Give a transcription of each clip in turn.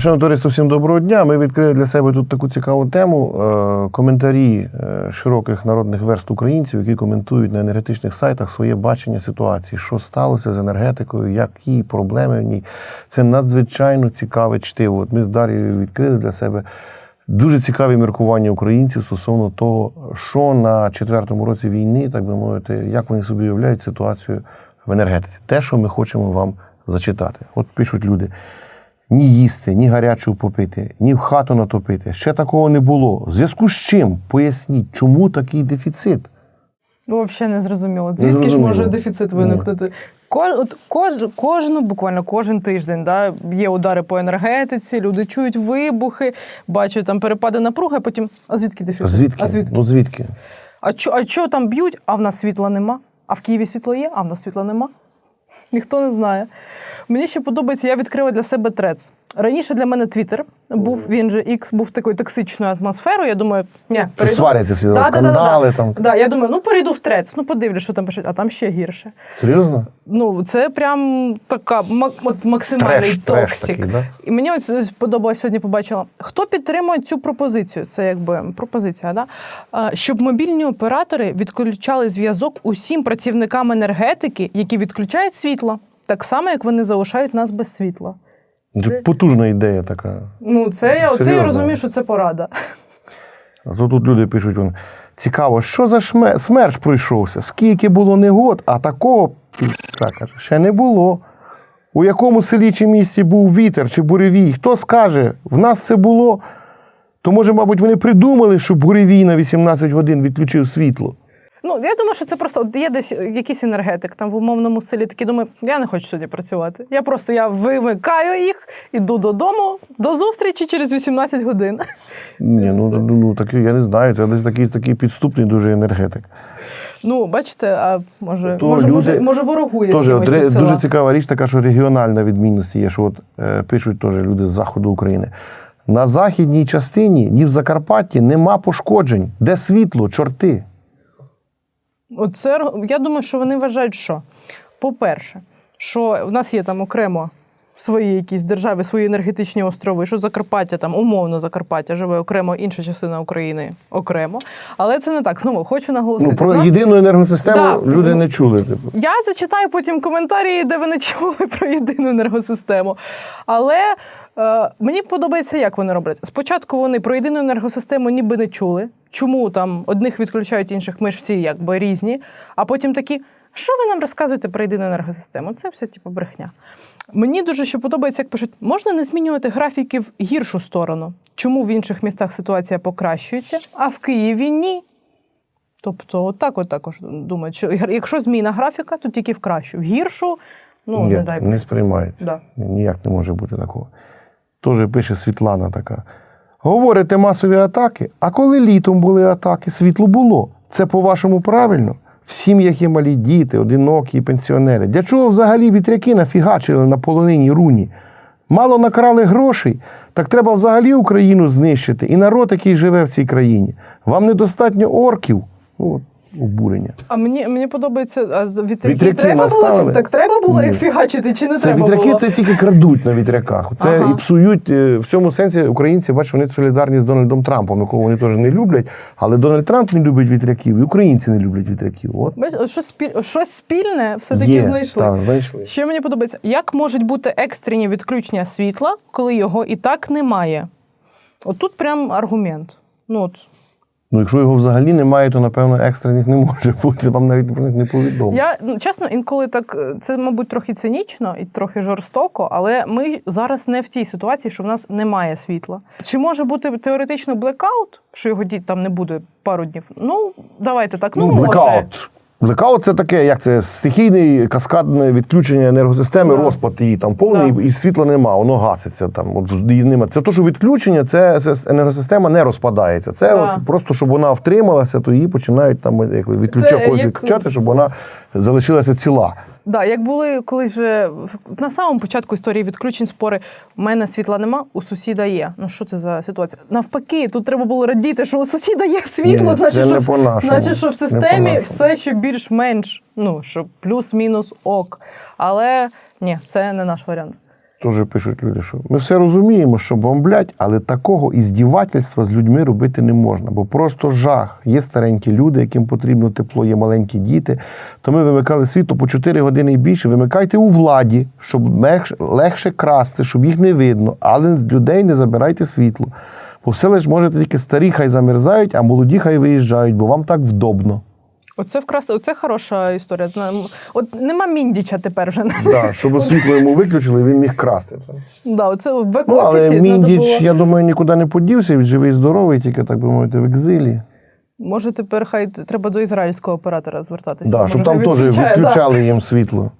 Шановне товариство, всім доброго дня. Ми відкрили для себе тут таку цікаву тему. Е, Коментарі е, широких народних верст українців, які коментують на енергетичних сайтах своє бачення ситуації, що сталося з енергетикою, які проблеми в ній. Це надзвичайно цікаве чтиво. От ми з Дар'єю відкрили для себе дуже цікаві міркування українців стосовно того, що на четвертому році війни, так би мовити, як вони собі уявляють ситуацію в енергетиці. Те, що ми хочемо вам зачитати. От пишуть люди. Ні їсти, ні гарячого попити, ні в хату натопити. Ще такого не було. В зв'язку з чим? Поясніть, чому такий дефіцит? Ну, Взагалі не зрозуміло. Звідки ж зрозуміло. може дефіцит виникнути? От, кож, кожну, буквально кожен тиждень да, є удари по енергетиці, люди чують вибухи, бачать там перепади напруги, а потім. А звідки дефіцит? Звідки? А звідки? Ну звідки? А чо, а чо там б'ють, а в нас світла нема? А в Києві світло є, а в нас світла нема? Ніхто не знає. Мені ще подобається, я відкрила для себе трец. Раніше для мене Твіттер був, він же X був такою токсичною атмосферою. Я думаю, ні, Що сваряться всі Да, да, да, скандали да, там. Да, я думаю, ну перейду в трец, ну подивлюсь, що там пишуть, а там ще гірше. Серйозно? Ну, це прям така от максимальний Треш, треш такий, да? І мені ось ось сподобалось сьогодні побачила, хто підтримує цю пропозицію. Це якби пропозиція, да? Щоб мобільні оператори відключали зв'язок усім працівникам енергетики, які відключають світло, так само, як вони залишають нас без світла. Це потужна ідея така. Ну, це я, оце я розумію, що це порада. А то тут люди пишуть: вон, цікаво, що за шме... смерч пройшовся? Скільки було негод, а такого так, ще не було. У якому селі чи місті був вітер чи буревій? Хто скаже, в нас це було? То може, мабуть, вони придумали, що буревій на 18 годин відключив світло. Ну, я думаю, що це просто от є десь якийсь енергетик там в умовному селі. Такий думаю, я не хочу сьогодні працювати. Я просто я вимикаю їх, іду додому, до зустрічі через 18 годин. Ні, ну, ну, ну такий, я не знаю, це десь такий, такий підступний дуже енергетик. Ну, бачите, а може, То може, люди- може, може ворогує кимось от, із села. дуже цікава річ, така, що регіональна відмінність є, що от, е, пишуть теж люди з заходу України. На західній частині, ні в Закарпатті, нема пошкоджень. Де світло, чорти. Оце, я думаю, що вони вважають, що, по-перше, що в нас є там окремо свої якісь держави, свої енергетичні острови, що Закарпаття, там умовно Закарпаття живе окремо, інша частина України окремо. Але це не так. Знову хочу наголосити. Ну, про нас- єдину енергосистему Да. люди не чули. Типу. Я зачитаю потім коментарі, де ви не чули про єдину енергосистему. Але е, мені подобається, як вони роблять. Спочатку вони про єдину енергосистему ніби не чули. Чому там одних відключають інших, ми ж всі якби різні. А потім такі, що ви нам розказуєте про єдину енергосистему? Це все типу брехня. Мені дуже ще подобається, як пишуть, можна не змінювати графіки в гіршу сторону. Чому в інших містах ситуація покращується, а в Києві ні. Тобто, отак от також думають, що якщо зміна графіка, то тільки в кращу. В гіршу, ну Ні, не дай не сприймається. Да. Ніяк не може бути такого. Тоже пише Світлана така. Говорите масові атаки, а коли літом були атаки, світло було. Це по-вашому правильно? В сім'ях є малі діти, одинокі пенсіонери. Для чого взагалі вітряки нафігачили на полонині руні? Мало накрали грошей, так треба взагалі Україну знищити і народ, який живе в цій країні. Вам недостатньо орків. Ну, обурення. А мені, мені подобається, а вітряки, Вітряки треба було так треба було Ні. їх фігачити, чи не Це треба вітряки було? це тільки крадуть на вітряках. Це Ага. і псують е, в цьому сенсі. Українці, бачиш, вони солідарні з Дональдом Трампом, якого вони теж не люблять. Але Дональд Трамп не любить вітряків, і українці не люблять вітряків. От от щось, спіль... щось спільне все-таки знайшли. Так, знайшли. Ще мені подобається, як можуть бути екстрені відключення світла, коли його і так немає? От тут прям аргумент. Ну, от. Ну, якщо його взагалі немає, то напевно екстрених не може бути. Вам навіть про них не повідомо. Я ну, чесно, інколи так е, це, мабуть, трохи цинічно і трохи жорстоко, але ми зараз не в тій ситуації, що в нас немає світла. Чи може бути теоретично блекаут, що його діть там не буде пару днів? Ну, давайте так. Ну, Ну, може. блекаут. Блекаут це таке, як це стихійний каскадне відключення енергосистеми, Да. розпад її там повний, Да. і світла нема, воно гаситься там. От нема. Це то, що відключення, це, це енергосистема не розпадається. Це Да. от просто щоб вона втрималася, то її починають там як відключати, як- відключати, щоб вона залишилася ціла. Да, як були колись же на самому початку історії відключень спори, у мене світла нема, у сусіда є. Ну що це за ситуація? Навпаки, тут треба було радіти, що у сусіда є світло, Ні, значить, що, в- значить, що в системі все ще більш-менш, ну що плюс-мінус ок. Але ні, це не наш варіант. Теж пишуть люди, що ми все розуміємо, що бомблять, але такого іздівательства з людьми робити не можна, бо просто жах. Є старенькі люди, яким потрібно тепло, є маленькі діти. То ми вимикали світло по 4 години і більше. Вимикайте у владі, щоб легше, красти, щоб їх не видно, але з людей не забирайте світло. Бо все лиш можете тільки старі хай замерзають, а молоді хай виїжджають, бо вам так вдобно. Оце вкрас... Оце хороша історія. От нема міндіча тепер вже. Да, щоб світло йому виключили, він міг красти. Да, оце в Ну, але надо Міндіч, було- я думаю, нікуди не подівся, він живий здоровий, тільки, так би мовити, в екзилі. Може, тепер хай треба до ізраїльського оператора звертатися. Да, Може, щоб там хай теж відключає, да. відключали їм світло.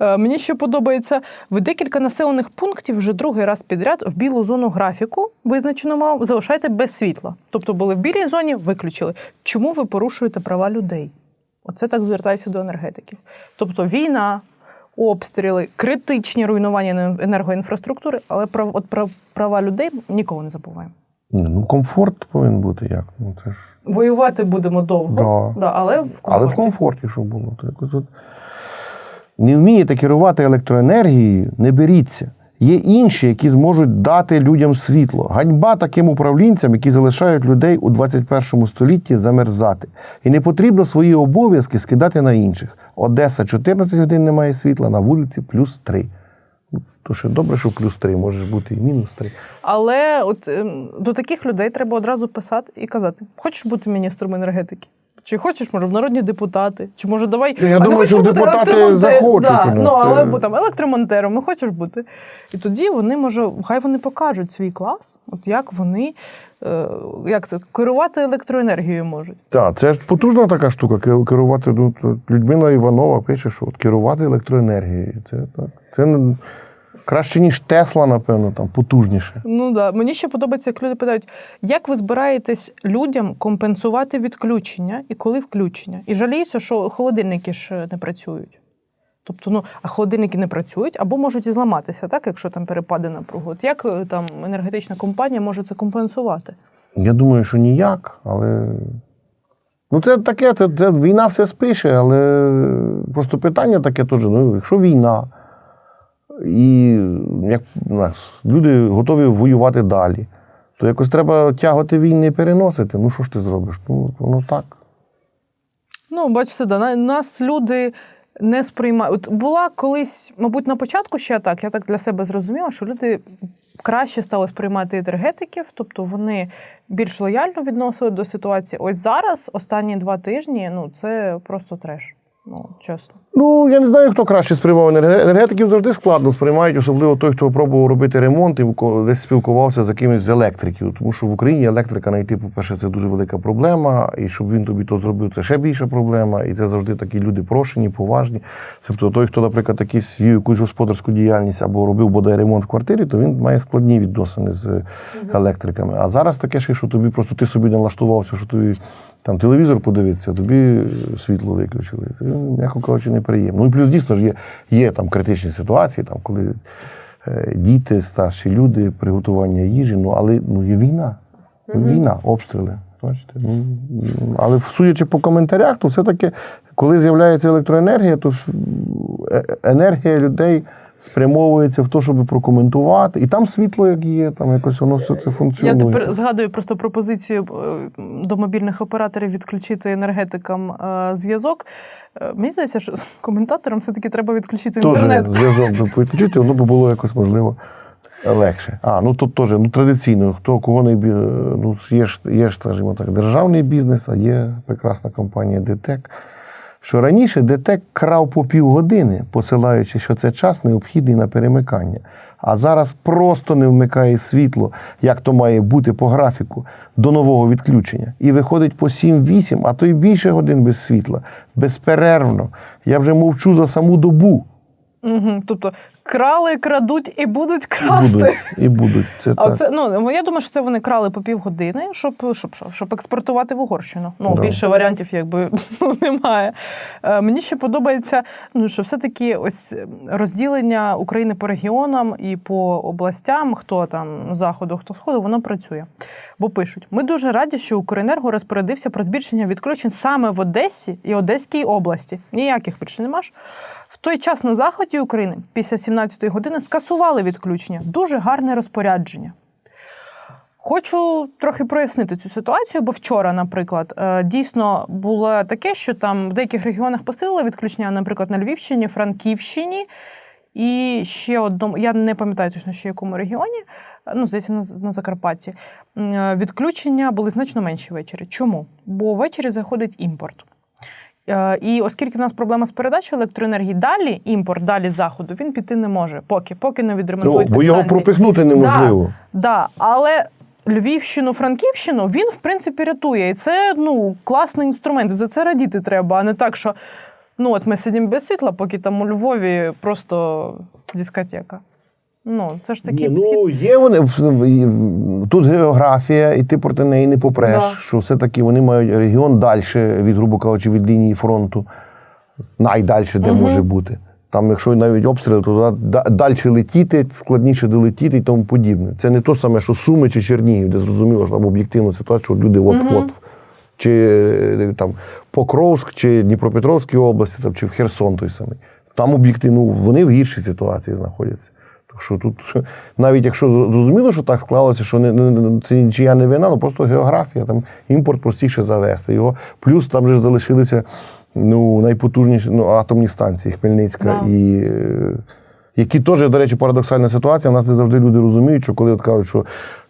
Е, Мені ще подобається ви декілька населених пунктів вже другий раз підряд в білу зону графіку визначеному залишаєте без світла. Тобто були в білій зоні, виключили. Чому ви порушуєте права людей? Оце так звертається до енергетиків. Тобто війна, обстріли, критичні руйнування енергоінфраструктури, але прав, от прав- права людей ніколи не забуваємо. Ну, комфорт повинен бути як. Ну, це ж... Воювати будемо довго, Да. да, але в Але комфорті. в комфорті, щоб було. То якось от... Не вмієте керувати електроенергією, не беріться. Є інші, які зможуть дати людям світло. Ганьба таким управлінцям, які залишають людей у 21 столітті замерзати. І не потрібно свої обов'язки скидати на інших. Одеса 14 годин немає світла, на вулиці плюс 3. То ще добре, що плюс 3, може бути і мінус 3. Але от ем, до таких людей треба одразу писати і казати: хочеш бути міністром енергетики? Чи хочеш, може, в народні депутати? Чи може давай. Я а думаю, що бути депутати захочуть Да, ну, але це. бо там електромонтером, не хочеш бути. І тоді вони може, хай вони покажуть свій клас, от як вони. е, Як це керувати електроенергією можуть? Так, це ж потужна така штука. Керувати ну, Людмила Іванова пише, що от керувати електроенергією. Це так. Це краще, ніж Тесла, напевно, там потужніше. Ну да. Мені ще подобається, як люди питають, як ви збираєтесь людям компенсувати відключення і коли включення? І жаліюся, що холодильники ж е, не працюють. Тобто, ну, а холодильники не працюють або можуть і зламатися, так, якщо там перепади напругу. От як е, там енергетична компанія може це компенсувати? Я думаю, що ніяк, але. Ну, це таке, це, це війна все спише, але просто питання таке теж. Ну, якщо війна, і як нас люди готові воювати далі, то якось треба тягати війни і переносити. Ну, що ж ти зробиш? Ну, воно так. Ну, бачите, да, нас люди не сприймають. От була колись, мабуть, на початку ще так, я так для себе зрозуміла, що люди краще стали сприймати енергетиків, тобто вони більш лояльно відносили до ситуації. Ось зараз, останні два тижні, ну це просто треш. Ну, чесно. Ну, я не знаю, хто краще сприймав енерге- енергетиків завжди складно сприймають, особливо той, хто пробував робити ремонт і десь спілкувався з кимось з електриків. Тому що в Україні електрика знайти, по-перше, це дуже велика проблема. І щоб він тобі то зробив, це ще більша проблема. І це завжди такі люди прошені, поважні. Тобто той, хто, наприклад, такий вів якусь господарську діяльність або робив бодай ремонт в квартирі, то він має складні відносини з електриками. А зараз таке ще, що тобі просто ти собі налаштувався, що тобі там телевізор подивитися, тобі світло виключили. Це, м'яко кажучи, неприємно. Ну і плюс дійсно ж є, є там критичні ситуації, там, коли е, діти, старші люди, приготування їжі, ну але ну, є війна. Війна, обстріли. Бачите? Ну, але судячи по коментарях, то все-таки, коли з'являється електроенергія, то е, енергія людей спрямовується в те, щоб прокоментувати. І там світло, як є, там якось воно все це функціонує. Я тепер згадую просто пропозицію е, до мобільних операторів відключити енергетикам е, зв'язок. Е, Мені здається, що коментаторам все-таки треба відключити інтернет. Зв'язок би підключити, воно б було якось можливо легше. А, ну тут теж ну, традиційно, хто кого не ну, є ж, є ж, скажімо так, державний бізнес, а є прекрасна компанія ДТЕК. Що раніше ДТЕК крав по півгодини, посилаючи, що це час необхідний на перемикання. А зараз просто не вмикає світло, як то має бути по графіку, до нового відключення. І виходить по 7-8, а то й більше годин без світла. Безперервно. Я вже мовчу за саму добу. Угу. Тобто крали, крадуть і будуть І красти. будуть. І будуть. Це А так. це ну я думаю, що це вони крали по півгодини, щоб щоб, щоб, щоб експортувати в Угорщину. Ну Да. більше варіантів, якби ну, немає. Е, мені ще подобається, ну що все-таки ось розділення України по регіонам і по областям, хто там з заходу, хто сходу, воно працює. Бо пишуть: ми дуже раді, що Укренерго розпорядився про збільшення відключень саме в Одесі і Одеській області. Ніяких більше нема ж. В той час на заході України, після 17 години скасували відключення. Дуже гарне розпорядження. Хочу трохи прояснити цю ситуацію, бо вчора, наприклад, е, дійсно було таке, що там в деяких регіонах посилили відключення, наприклад, на Львівщині, Франківщині і ще одному, я не пам'ятаю точно, ще якому регіоні, ну, здається, на, на Закарпатті. Е, Відключення були значно менші ввечері. Чому? Бо ввечері заходить імпорт. Е, І оскільки в нас проблема з передачею електроенергії, далі імпорт, далі заходу, він піти не може. Поки, поки не Ну, відремонтують бо його пропихнути неможливо. Да, але Львівщину, Франківщину він в принципі рятує. І це ну класний інструмент. За це радіти треба, а не так, що ну от ми сидимо без світла, поки там у Львові просто дискотека. Ну, це ж такий Ні, ну є вони тут географія, і ти проти неї не попреш. Да. Що все-таки вони мають регіон далі від, грубо кажучи, від лінії фронту, найдальше, де Мгм. може бути. Там, якщо навіть обстріли, то далі летіти, складніше долетіти і тому подібне. Це не то саме, що Суми чи Чернігів, де зрозуміло, що там об'єктивна ситуація, що люди от-от. Чи е, там Покровськ, чи Дніпропетровській області, там, чи в Херсон той самий. Там об'єктивно ну, вони в гіршій ситуації знаходяться. Так що тут, навіть якщо зрозуміло, що так склалося, що не, не- це нічия не вина, ну просто географія, там імпорт простіше завести. Його. Плюс там же залишилися ну, найпотужніші ну, атомні станції Хмельницька Да. і. е, Які теж, до речі, парадоксальна ситуація. У нас не завжди люди розуміють, що коли от кажуть, що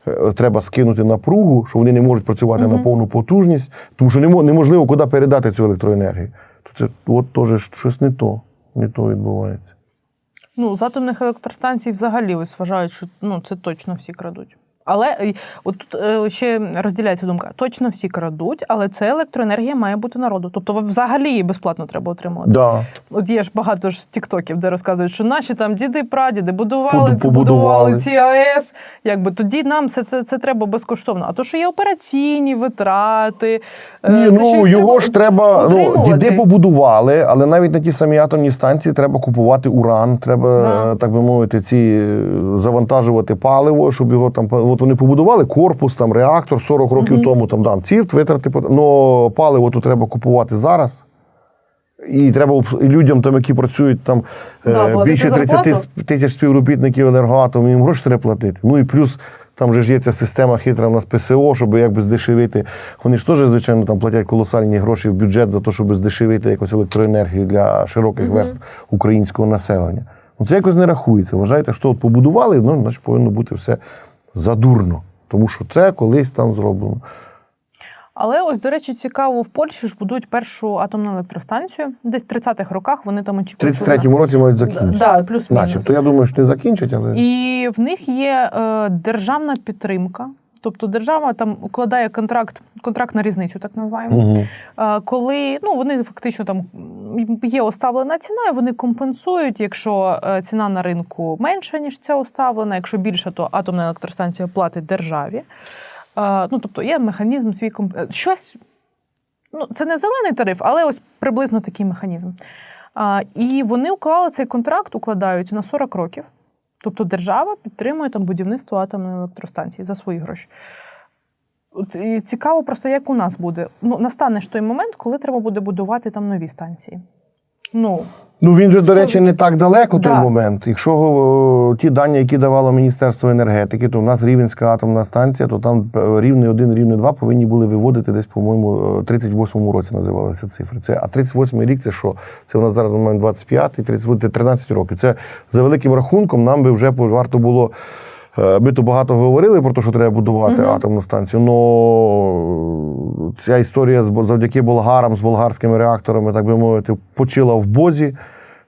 е, треба скинути напругу, що вони не можуть працювати на повну потужність, тому що неможливо куди передати цю електроенергію. То це от теж щось не то, не то відбувається. Ну, з атомних електростанцій взагалі ось вважають, що ну, це точно всі крадуть. Але е, от тут е, ще розділяється думка: точно всі крадуть, але це електроенергія має бути народу. Тобто взагалі її безплатно треба отримувати. Да. От є ж багато ж тіктоків, де розказують, що наші там діди, прадіди будували, будували побудували. ці АЕС. Якби тоді нам це, це, це треба безкоштовно. А то, що є операційні витрати, е, Ні, ну його ж треба. Ну, діди побудували, але навіть на ті самі атомні станції треба купувати уран, треба, Да. так би мовити, ці завантажувати паливо, щоб його там. От вони побудували корпус, там реактор 40 років Мгм. тому, там да, цифт витрати, але паливо то треба купувати зараз. І треба і людям, там, які працюють там е, Да, більше 30 зарплату. тисяч співробітників енергоатому, їм гроші треба платити. Ну і плюс там же ж є ця система хитра в нас ПСО, щоб якби здешевити. Вони ж теж, звичайно, там платять колосальні гроші в бюджет за те, щоб здешевити якусь електроенергію для широких Мгм. верств українського населення. Ну це якось не рахується. Вважаєте, що от побудували, ну, значить повинно бути все задурно. Тому що це колись там зроблено. Але ось, до речі, цікаво, в Польщі ж будують першу атомну електростанцію. Десь в 30-х роках вони там В очікують. 33-му році мають закінчити. Да, плюс-мінус. Начебто, я думаю, що не закінчать, але. І в них є е, державна підтримка. Тобто держава там укладає контракт, контракт на різницю, так називаємо. Угу. Коли ну вони фактично там є оставлена ціна, і вони компенсують, якщо е, ціна на ринку менша, ніж ця оставлена. Якщо більше, то атомна електростанція платить державі. Ну тобто є механізм свій комп... е, щось. Ну, це не зелений тариф, але ось приблизно такий механізм. А, і вони уклали цей контракт, укладають на 40 років. Тобто держава підтримує там будівництво атомної електростанції за свої гроші. От, і цікаво просто, як у нас буде. Ну, настане ж той момент, коли треба буде будувати там нові станції. Ну, Ну він же, до речі, не так далеко той Да. момент. Якщо о, ті дані, які давало Міністерство енергетики, то в нас Рівненська атомна станція, то там е, рівний 1, рівний 2 повинні були виводити десь, по-моєму, е, 38-му році називалися цифри. Це, а 38-й рік це що? Це у нас зараз маємо 25-й, 30, 13 років. Це за великим рахунком нам би вже варто було. е, Ми то багато говорили про те, що треба будувати Мгм. атомну станцію. але ця історія завдяки болгарам, з болгарськими реакторами, так би мовити, почила в бозі.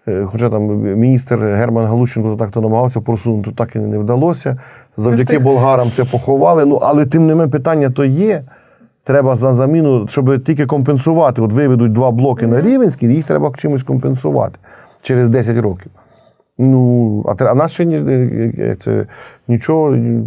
Е, Хоча там міністр Герман Галущенко так то намагався просунути, так і не вдалося. Завдяки болгарам це поховали. Ну, але тим не менше питання то є. Треба за заміну, щоб тільки компенсувати. От виведуть два блоки на Рівенський, їх треба чимось компенсувати через 10 років. Ну, а, а нас ще ні, е, е, це, нічого, е,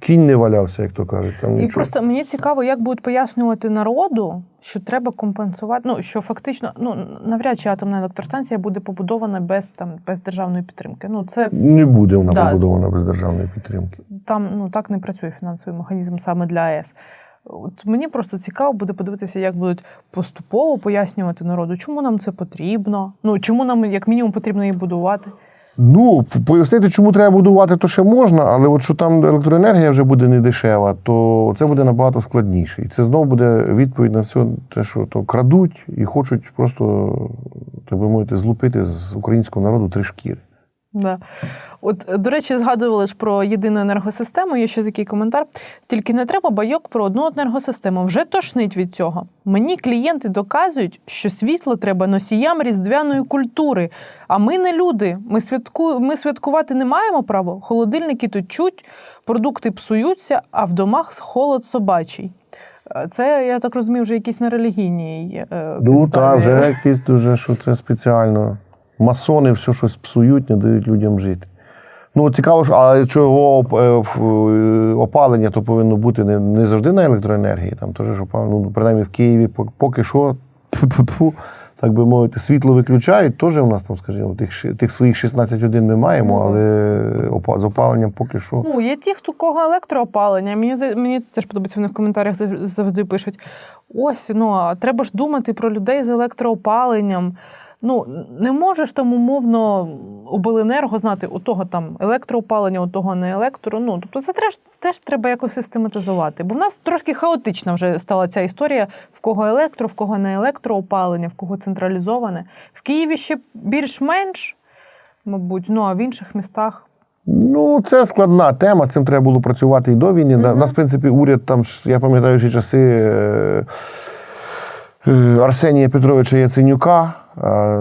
кінь не валявся, як то кажуть. Там і просто мені цікаво, як будуть пояснювати народу, що треба компенсувати. Ну що фактично, ну навряд чи атомна електростанція буде побудована без там без державної підтримки. Ну це Не буде вона Да. побудована без державної підтримки. там ну так не працює фінансовий механізм саме для АЕС. От мені просто цікаво буде подивитися, як будуть поступово пояснювати народу, чому нам це потрібно. Ну чому нам як мінімум потрібно її будувати. Ну, пояснити, чому треба будувати, то ще можна, але от що там електроенергія вже буде не дешева, то це буде набагато складніше. І це знову буде відповідь на все те, що то крадуть і хочуть просто, так би мовити, злупити з українського народу три шкіри. Да. От, е, до речі, згадували ж про єдину енергосистему. Є ще такий коментар. Тільки не треба байок про одну енергосистему. Вже тошнить від цього. Мені клієнти доказують, що світло треба носіям різдвяної культури. А ми не люди. Ми, святку... ми святкувати не маємо права. Холодильники течуть, продукти псуються, а в домах холод собачий. Е, Це, я так розумію, вже якісь нерелігійні. Е, Ну підставі. так, вже якісь дуже, що це спеціально. Масони все щось псують, не дають людям жити. Ну, цікаво, що, а чого е, е, опалення то повинно бути не, не завжди на електроенергії. Там теж ну, принаймні в Києві пок- поки що, так би мовити, світло виключають. Теж у нас там, скажімо, тих, тих своїх 16 годин ми маємо, але опа- з опаленням поки що. Ну, є ті, хто кого електроопалення. Мені, мені теж подобається, вони в коментарях зав- завжди пишуть: ось, ну, а треба ж думати про людей з електроопаленням. Ну, не можеш там умовно обленерго знати, у того там електроопалення, у того не електро. Ну, тобто це теж, теж треба якось систематизувати. Бо в нас трошки хаотична вже стала ця історія, в кого електро, в кого не електроопалення, в кого централізоване. В Києві ще більш-менш, мабуть, ну а в інших містах Ну, це складна тема, цим треба було працювати і до війни. Мгм. нас, в принципі, уряд там, я пам'ятаю, ще часи е, е, Арсенія Петровича Яценюка.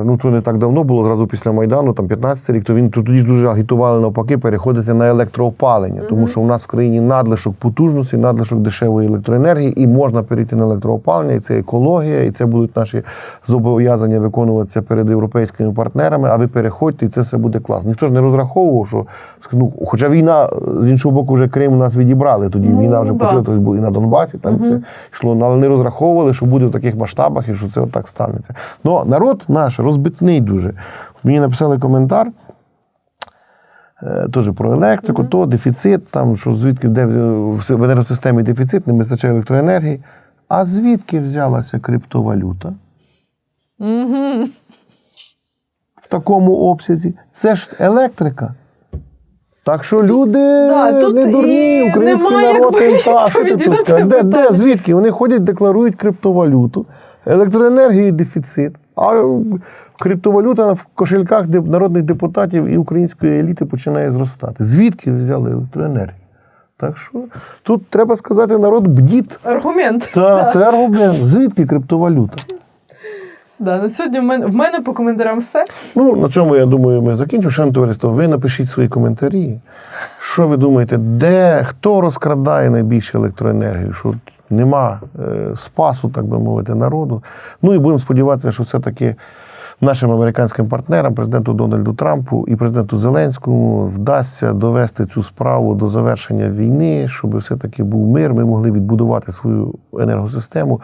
Ну, то не так давно було, зразу після Майдану, там 15 рік, то він то тоді ж дуже агітували навпаки переходити на електроопалення, тому що в нас в країні надлишок потужності, надлишок дешевої електроенергії, і можна перейти на електроопалення, і це екологія, і це будуть наші зобов'язання виконуватися перед європейськими партнерами. А ви переходьте, і це все буде класно. Ніхто ж не розраховував, що ну, хоча війна з іншого боку, вже Крим у нас відібрали. Тоді Ну, війна вже да. почала, тобто і на Донбасі там Мгм. це йшло, ну, але не розраховували, що буде в таких масштабах і що це отак станеться. Ну, народ наш розбитний дуже. Мені написали коментар. е, Теж про електрику, то дефіцит, там, що звідки де в в енергосистемі дефіцит, не вистачає електроенергії. А звідки взялася криптовалюта Угу. в такому обсязі? Це ж електрика. Так що люди Да, тут не дурні, і український народ їм та, де, де, звідки? Вони ходять, декларують криптовалюту, електроенергії дефіцит, а криптовалюта в кошельках народних депутатів і української еліти починає зростати. Звідки взяли електроенергію? Так що тут треба сказати, народ бдіт. Аргумент. Та це аргумент. Звідки криптовалюта? Да, на сьогодні в мене, в мене по коментарям все. Ну, на цьому, я думаю, ми закінчимо. Шановне товариство, ви напишіть свої коментарі. Що ви думаєте, де хто розкрадає найбільше електроенергію? Що нема е, спасу, так би мовити, народу. Ну і будемо сподіватися, що все-таки нашим американським партнерам, президенту Дональду Трампу і президенту Зеленському, вдасться довести цю справу до завершення війни, щоб все-таки був мир, ми могли відбудувати свою енергосистему.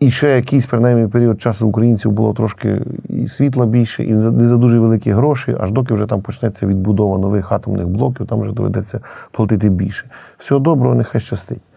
І ще якийсь принаймні період часу українців було трошки і світла більше, і не за дуже великі гроші, аж доки вже там почнеться відбудова нових атомних блоків, там вже доведеться платити більше. Всього доброго, нехай щастить.